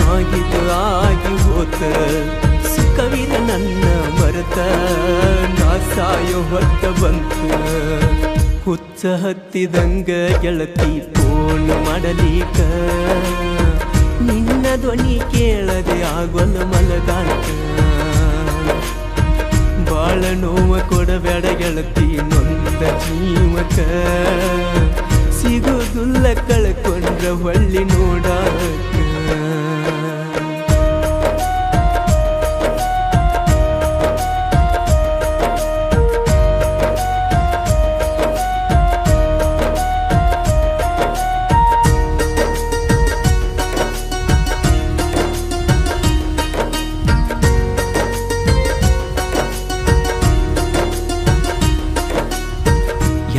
ಆಗಿದ್ದು ಆಗಿ ಹೋತ. ಸುಖವಿರ ನನ್ನ ಮರೆತ. ನಾ ಸಾಯೋ ಹೊತ್ತ ಬಂತು. ಹುಚ್ಚ ಹತ್ತಿದಂಗ ಗೆಳತಿ ಫೋನ್ ಮಾಡಲೀಕ. ನಿನ್ನ ಧ್ವನಿ ಕೇಳದೆ ಆಗೊಲ್ಲ ಮಲಗಾಕ ಬಾಳ ನೋವ ಕೊಡಬೇಡ ಗೆಳತಿ, ನೊಂದ ಜೀವಕ. ಸಿಗುದುಲ್ಲ ಕಳ್ಕೊಂಡ್ರ ಹೊಳ್ಳಿ ನೋಡಾಕ.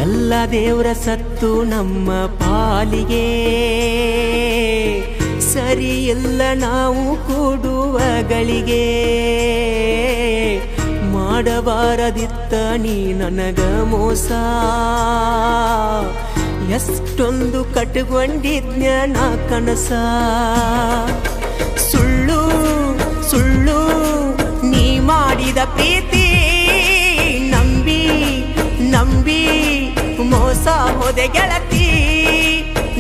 ಎಲ್ಲ ದೇವರ ಸತ್ತು ನಮ್ಮ ಪಾಲಿಗೆ. ಸರಿ ಇಲ್ಲ ನಾವು ಕೂಡುವಗಳಿಗೆ ಮಾಡಬಾರದಿತ್ತ ನೀ ನನಗ ಮೋಸ. ಎಷ್ಟೊಂದು ಕಟ್ಕೊಂಡಿದ್ನ ನಾ ಕನಸ. ಸುಳ್ಳು ಸುಳ್ಳು ನೀ ಮಾಡಿದ ಪ್ರೀತಿ. ನಂಬಿ ಮೋಸ ಹೋದೆ ಗೆಳತಿ,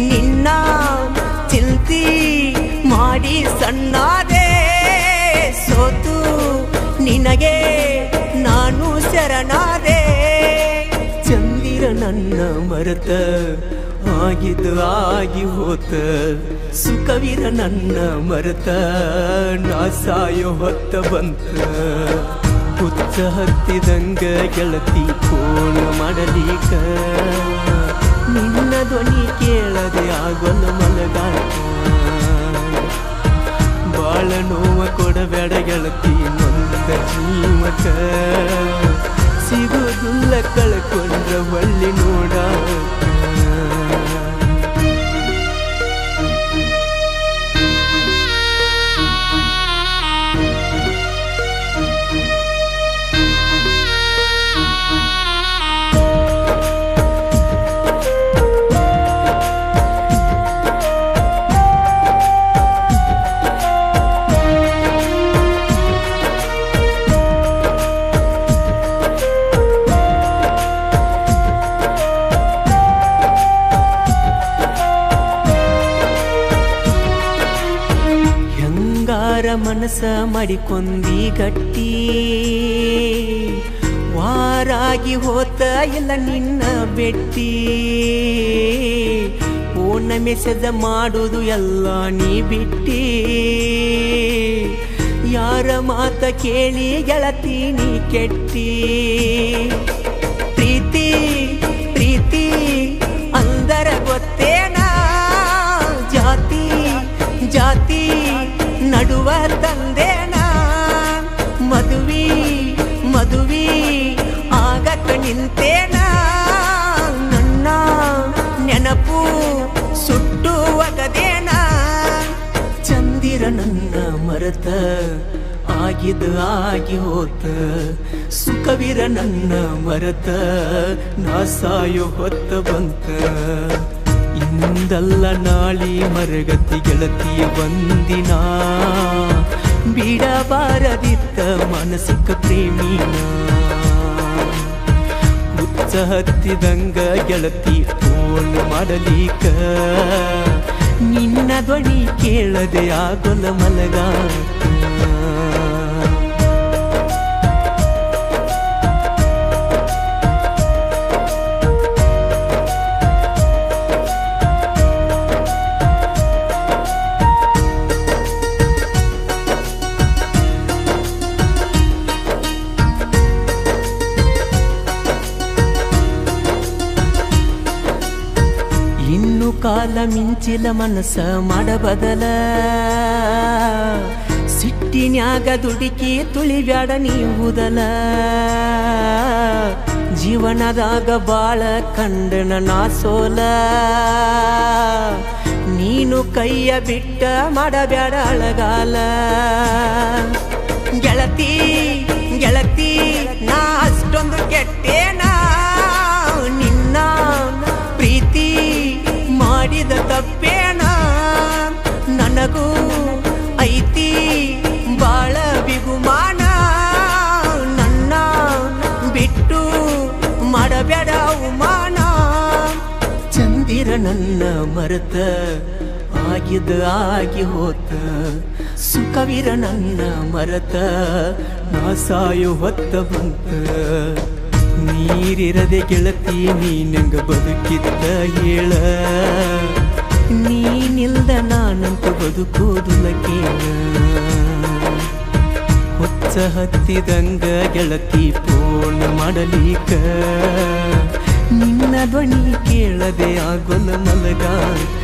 ನಿನ್ನ ಚಿಲ್ತಿ ಮಾಡಿ ಸಣ್ಣಾದೆ ಸೋತು ನಿನಗೆ ನಾನು ಶರಣಾದೆ. ಚಂದಿರ ನನ್ನ ಮರೆತ ಆಗಿದ್ದು ಆಗಿ ಹೋತ, ಸುಖವಿರ ನನ್ನ ಮರೆತ ನಾ ಸಾಯೋ ಹೊತ್ತ ಬಂತ. ಹುಚ್ಚ ಹತ್ತಿದಂಗ ಗೆಳತಿ ಫೋನ್ ಮಾಡಲೀಕ. ನಿನ್ನ ಧ್ವನಿ ಕೇಳದೆ ಆಗೊಂದು ಮಲಗಾಕ ಬಾಳ ನೋವ ಕೊಡಬೇಡ ಗೆಳತಿ, ನೊಂದ ಜೀವಕ. ಸಿಗುದುಲ್ಲ ಕಳ್ಕೊಂಡ್ರ ಒಳ್ಳಿ ನೋಡಾಕ ಮನಸ ಮಾಡಿಕೊಂದಿ ಗಟ್ಟಿ. ವಾರಾಗಿ ಹೋತ ಇಲ್ಲ ನಿನ್ನ ಬೆಟ್ಟಿ. ಓಣ ಮೆಸೇಜ್ ಮಾಡುದು ಎಲ್ಲ ನೀ ಬಿಟ್ಟಿ. ಯಾರ ಮಾತ ಕೇಳಿ ಗೆಳತಿ ನೀ ಕೆಟ್ಟಿ. ಪ್ರೀತಿ ಪ್ರೀತಿ, ಅಂದರ ಗೊತ್ತೇನಾ? ಜಾತಿ ಜಾತಿ. ತಂದೇನ ಮದುವಿ ಮದುವಿ, ಆಗಕ ನಿಂತೇನ ನನ್ನ ನೆನಪು ಸುಟ್ಟು ಒಗದೇನ? ಚಂದಿರ ನನ್ನ ಮರತ ಆಗಿದ ಆಗಿ ಹೋತ. ಸುಖವಿರ ನನ್ನ ಮರತ ನಾ ಸಾಯೋ ಹೊತ್ತ ಬಂತ. ಇಂದಲ್ಲ ನಾಳಿ ಮರಗತಿ ಗೆಳತಿಯ ಬಂದಿನ ಬಿಡಬಾರದಿತ್ತ ಮಾನಸಿಕ ಪ್ರೇಮಿನ? ಉತ್ಸಹತ್ತಿದಂಗ ಹತ್ತಿದಂಗ ಗೆಳತಿ ಫೋನ್ ಮಾಡಲಿಕ ನಿನ್ನ ಧ್ವನಿ ಕೇಳದೆ ಆಗೊಲ ಮಲಗಾಕ ಕಾಲ ಮಿಂಚಿಲ ಮನಸ್ಸ ಮಾಡಬದಲ ಸಿಟ್ಟಿನ್ಯಾಗ ದುಡುಕಿ ತುಳಿಬ್ಯಾಡ ನೀವುದಲ. ಜೀವನದಾಗ ಬಾಳ ಕಂಡನ ನಾ ಸೋಲ. ನೀನು ಕೈಯ ಬಿಟ್ಟ ಮಾಡಬ್ಯಾಡ ಅಳಗಾಲ. ನನ್ನ ಮರೆತ ಆಗಿದ ಆಗಿ ಹೋತ. ಸುಖವಿರ ನನ್ನ ಮರೆತ ನಾ ಸಾಯು ಹೊತ್ತ ಬಂತ. ನೀರಿರದೆ ಗೆಳತಿ ನೀನಂಗ ಬದುಕಿದ್ದ ಹೇಳ. ನೀನಿಲ್ದ ನಾನಂತ ಬದುಕೋದುಲಕೇನ ಹೊಚ್ಚ ಹತ್ತಿದಂಗ ಗೆಳತಿ ಪೂರ್ಣ ಮಾಡಲಿಕ. ಧ್ವನಿ ಕೇಳದೆ ಆಗೊಲ್ಲ ಮಲಗಾಕ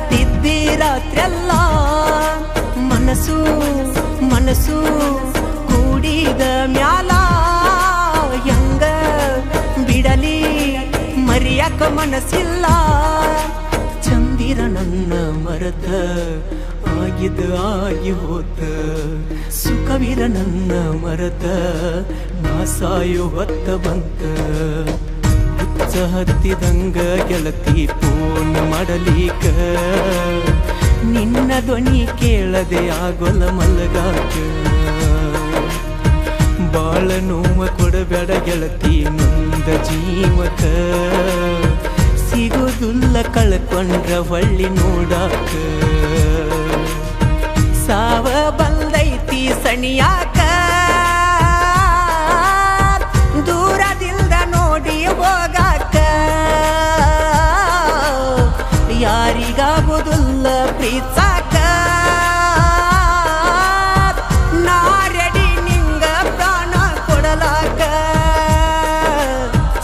ತಿದ್ದಿ ರಾತ್ರೆಲ್ಲ ಮನಸ್ಸು ಮನಸ್ಸು ಕೂಡಿದ ಮ್ಯಾಲ. ಹೆಂಗ ಬಿಡಲಿ, ಮರಿಯಕ ಮನಸ್ಸಿಲ್ಲ. ಚಂದಿರ ನನ್ನ ಮರತ ಆಗಿದ ಆಗಿ ಹೋತ. ಸುಖವಿರ ನನ್ನ ಮರತ ನಾ ಸಾಯು ಹೊತ್ತ ಬಂತ. ಹುಚ್ಚ ಹತ್ತಿದಂಗ ಗೆಳತಿ ಪೂರ್ಣ ಮಾಡಲಿಕ ನಿನ್ನ ಧ್ವನಿ ಕೇಳದೆ ಆಗೋಲ್ಲ ಮಲಗಾಕ. ಬಾಳ ನೋವ ಕೊಡಬೇಡ ಗೆಳತಿ ಮುಂದ ಜೀವಕ. ಸಿಗೋದುಲ್ಲ ಕಳ್ಕೊಂಡ್ರ ಹೊಳ್ಳಿ ನೋಡಾಕ. ಸಾವ ಬಂದೈತಿ ಸಣಿಯಾಕ. ಯಾರಿಗಾಗುದಿಲ್ಲ ಪ್ರೀತ್ಸಾಕ ನಾ ರೆಡಿ ನಿಂಗ ಪ್ರಾಣ ಕೊಡಲಾಕ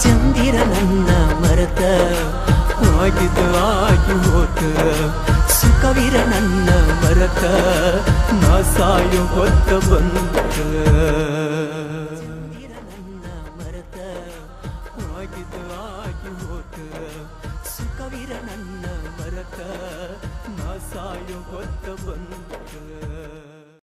ಚಂದಿರ ನನ್ನ ಮರತ ಆಗಿದ ಆಗಿ ಹೋತ ಸುಖವಿರ ನನ್ನ ಮರತ ನಾ ಸಾಯು ಹೊತ್ತ ಬಂತ ನನ್ನ ಮರತ ನಾ ಸಾಯು ಹೊತ್ತ ಬಂತ